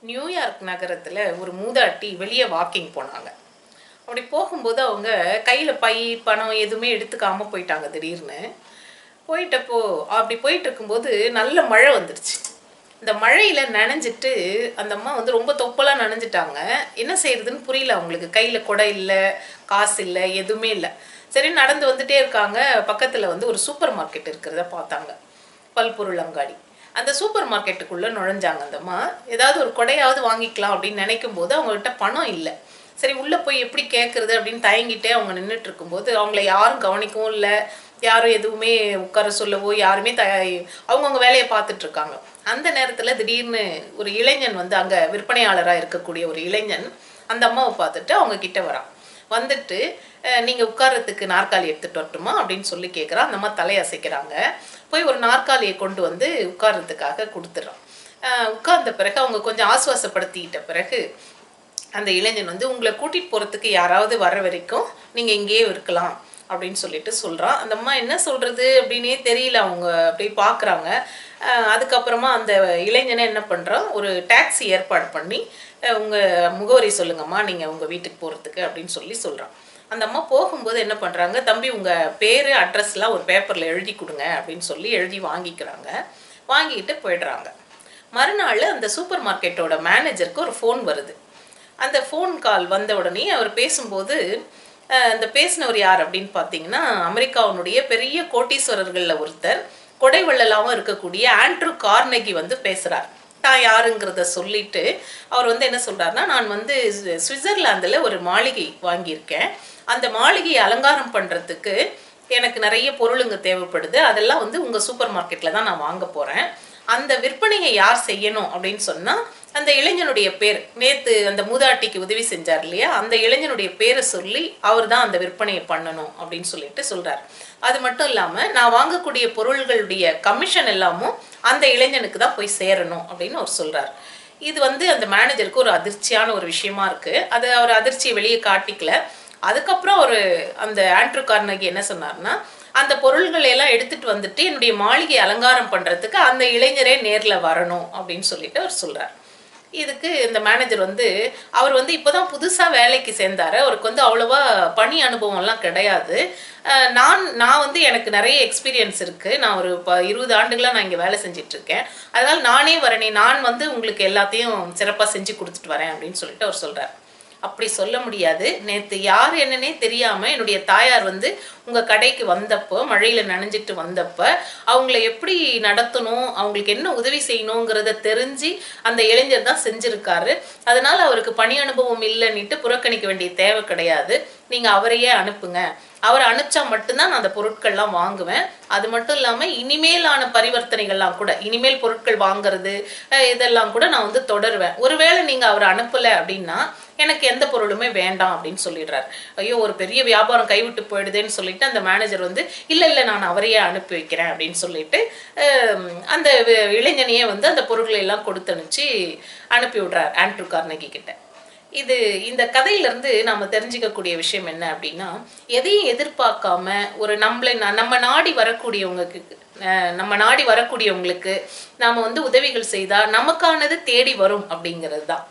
New York நகரத்தில் ஒரு மூதாட்டி வெளியே வாக்கிங் போனாங்க. அப்படி போகும்போது அவங்க கையில் பை பணம் எதுவுமே எடுத்துக்காமல் போயிட்டாங்க திடீர்னு. போயிட்டப்போ அப்படி போயிட்டு இருக்கும்போது நல்ல மழை வந்துடுச்சு இந்த மழையில் நனைஞ்சிட்டு அந்த அம்மா வந்து ரொம்ப தொப்பலாக நனைஞ்சிட்டாங்க. என்ன செய்யறதுன்னு புரியல. அவங்களுக்கு கையில் குடை இல்லை காசு இல்லை எதுவுமே இல்லை. சரி நடந்து வந்துட்டே இருக்காங்க. பக்கத்தில் வந்து ஒரு சூப்பர் மார்க்கெட் இருக்கிறத பார்த்தாங்க. பல்பொருள் அங்காடி. அந்த சூப்பர் மார்க்கெட்டுக்குள்ளே நுழைஞ்சாங்க அந்த அம்மா. ஏதாவது ஒரு கொடையாவது வாங்கிக்கலாம் அப்படின்னு நினைக்கும் போது அவங்ககிட்ட பணம் இல்லை. சரி உள்ளே போய் எப்படி கேட்குறது அப்படின்னு தயங்கிட்டே அவங்க நின்றுட்டு இருக்கும்போது அவங்கள யாரும் கவனிக்கவும் இல்லை. யாரும் எதுவுமே உட்கார சொல்லவோ யாருமே த அவங்கவுங்க வேலையை பார்த்துட்ருக்காங்க அந்த நேரத்தில் திடீர்னு ஒரு இளைஞன் வந்து அங்கே விற்பனையாளராக இருக்கக்கூடிய ஒரு இளைஞன் அந்த அம்மாவை பார்த்துட்டு அவங்க கிட்ட வரான். வந்துட்டு நீங்கள் நீங்க உட்கார்றதுக்கு நாற்காலி எடுத்துட்டு வரட்டுமா அப்படின்னு சொல்லி கேட்குறான் அந்த அம்மா தலையசைக்கிறாங்க போய் ஒரு நாற்காலியை கொண்டு வந்து உட்கார்றதுக்காக கொடுத்துட்றான் உட்கார்ந்த பிறகு அவங்க கொஞ்சம் ஆசுவாசப்படுத்திக்கிட்ட பிறகு அந்த இளைஞன் வந்து உங்களை கூட்டிட்டு போறதுக்கு யாராவது வர வரைக்கும் நீங்க இங்கேயே இருக்கலாம். அப்படின்னு சொல்லிட்டு சொல்கிறான் அந்த அம்மா என்ன சொல்கிறது அப்படின்னே தெரியல அவங்க அப்படியே பார்க்குறாங்க அதுக்கப்புறமா அந்த இளைஞனை என்ன பண்ணுறான் ஒரு டாக்ஸி ஏற்பாடு பண்ணி உங்கள் முகவரி சொல்லுங்கம்மா நீங்கள் உங்கள் வீட்டுக்கு போகிறதுக்கு அப்படின்னு சொல்லி சொல்கிறான் அந்த அம்மா போகும்போது என்ன பண்ணுறாங்க தம்பி உங்கள் பேர் அட்ரஸ்லாம் ஒரு பேப்பரில் எழுதி கொடுங்க அப்படின்னு சொல்லி எழுதி வாங்கிக்கிறாங்க. வாங்கிட்டு போயிடுறாங்க. மறுநாள் அந்த சூப்பர் மார்க்கெட்டோட மேனேஜருக்கு ஒரு ஃபோன் வருது. அந்த ஃபோன் கால் வந்த உடனே அவர் பேசும்போது இந்த பேசினவர் யார் அப்படின்னு பார்த்தீங்கன்னா அமெரிக்காவினுடைய பெரிய கோட்டீஸ்வரர்களில் ஒருத்தர். கொடைவள்ளலாகவும் இருக்கக்கூடிய ஆண்ட்ரூ கார்னகி வந்து பேசுகிறார் தான் யாருங்கிறத சொல்லிட்டு அவர் வந்து என்ன சொல்கிறார்னா நான் வந்து சுவிட்சர்லாந்தில் ஒரு மாளிகை வாங்கியிருக்கேன். அந்த மாளிகையை அலங்காரம் பண்ணுறதுக்கு எனக்கு நிறைய பொருளுங்க தேவைப்படுது. அதெல்லாம் வந்து உங்கள் சூப்பர் மார்க்கெட்டில் தான் நான் வாங்க போகிறேன் அந்த விற்பனையை யார் செய்யணும் அப்படின்னு சொன்னால் அந்த இளைஞனுடைய பேர் நேற்று அந்த மூதாட்டிக்கு உதவி செஞ்சார் இல்லையா? அந்த இளைஞனுடைய பேரை சொல்லி அவர் தான் அந்த விற்பனையை பண்ணணும் அப்படின்னு சொல்லிட்டு சொல்கிறார் அது மட்டும் இல்லாமல் நான் வாங்கக்கூடிய பொருள்களுடைய கமிஷன் எல்லாமும் அந்த இளைஞனுக்கு தான் போய் சேரணும் அப்படின்னு அவர் சொல்கிறார் இது வந்து அந்த மேனேஜருக்கு ஒரு அதிர்ச்சியான ஒரு விஷயமா இருக்குது அது அவர் அதிர்ச்சியை வெளியே காட்டிக்கல. அதுக்கப்புறம் ஒரு அந்த ஆண்ட்ரூ கார்னகி என்ன சொன்னார்னா அந்த பொருள்களை எல்லாம் எடுத்துட்டு வந்துட்டு என்னுடைய மாளிகை அலங்காரம் பண்ணுறதுக்கு அந்த இளைஞரே நேரில் வரணும் அப்படின்னு சொல்லிட்டு அவர் சொல்கிறார் இதுக்கு இந்த மேனேஜர் வந்து அவர் வந்து இப்போதான் புதுசாக வேலைக்கு சேர்ந்தார். அவருக்கு வந்து அவ்வளோவா பணி அனுபவம்லாம் கிடையாது. நான் நான் வந்து எனக்கு நிறைய எக்ஸ்பீரியன்ஸ் இருக்குது நான் ஒரு ப இருபது ஆண்டுகளாக நான் இங்கே வேலை செஞ்சிட்ருக்கேன் அதனால் நானே வரேனே. நான் வந்து உங்களுக்கு எல்லாத்தையும் சிறப்பாக செஞ்சு கொடுத்துட்டு வரேன் அப்படின்னு சொல்லிட்டு அவர் சொல்கிறார் அப்படி சொல்ல முடியாது. நேற்று யார் என்னன்னே தெரியாமல் என்னுடைய தாயார் வந்து உங்கள் கடைக்கு வந்தப்போ மழையில் நனைஞ்சிட்டு வந்தப்ப அவங்கள எப்படி நடத்தணும் அவங்களுக்கு என்ன உதவி செய்யணுங்கிறத தெரிஞ்சு அந்த இளைஞர் தான் செஞ்சுருக்காரு. அதனால அவருக்கு பணி அனுபவம் இல்லைன்னுட்டு புறக்கணிக்க வேண்டிய தேவை கிடையாது. நீங்கள் அவரையே அனுப்புங்க. அவரை அனுப்பிச்சா மட்டும்தான் நான் அந்த பொருட்கள்லாம் வாங்குவேன். அது மட்டும் இல்லாமல் இனிமேலான பரிவர்த்தனைகள்லாம் கூட இனிமேல் பொருட்கள் வாங்குறது இதெல்லாம் கூட நான் வந்து தொடருவேன். ஒருவேளை நீங்கள் அவரை அனுப்பலை அப்படின்னா எனக்கு எந்த பொருளுமே வேண்டாம் அப்படின்னு சொல்லிடுறாரு. ஐயோ ஒரு பெரிய வியாபாரம் கைவிட்டு போயிடுதுன்னு சொல்லிட்டு அந்த மேனேஜர் வந்து இல்லை இல்லை நான் அவரையே அனுப்பி வைக்கிறேன் அப்படின்னு சொல்லிட்டு அந்த இளைஞனையே வந்து அந்த பொருட்களை எல்லாம் கொடுத்து அனுப்பிச்சு அனுப்பி விடுறார் ஆண்ட்ரூ கார்னகி கிட்ட. இது இந்த கதையிலேருந்து நாம தெரிஞ்சுக்கக்கூடிய விஷயம் என்ன அப்படின்னா எதையும் எதிர்பார்க்காம ஒரு நம்மளை நம்ம நாடி வரக்கூடியவங்களுக்கு நம்ம நாடி வரக்கூடியவங்களுக்கு நாம் வந்து உதவிகள் செய்தால் நமக்கானது தேடி வரும் அப்படிங்கிறது தான்.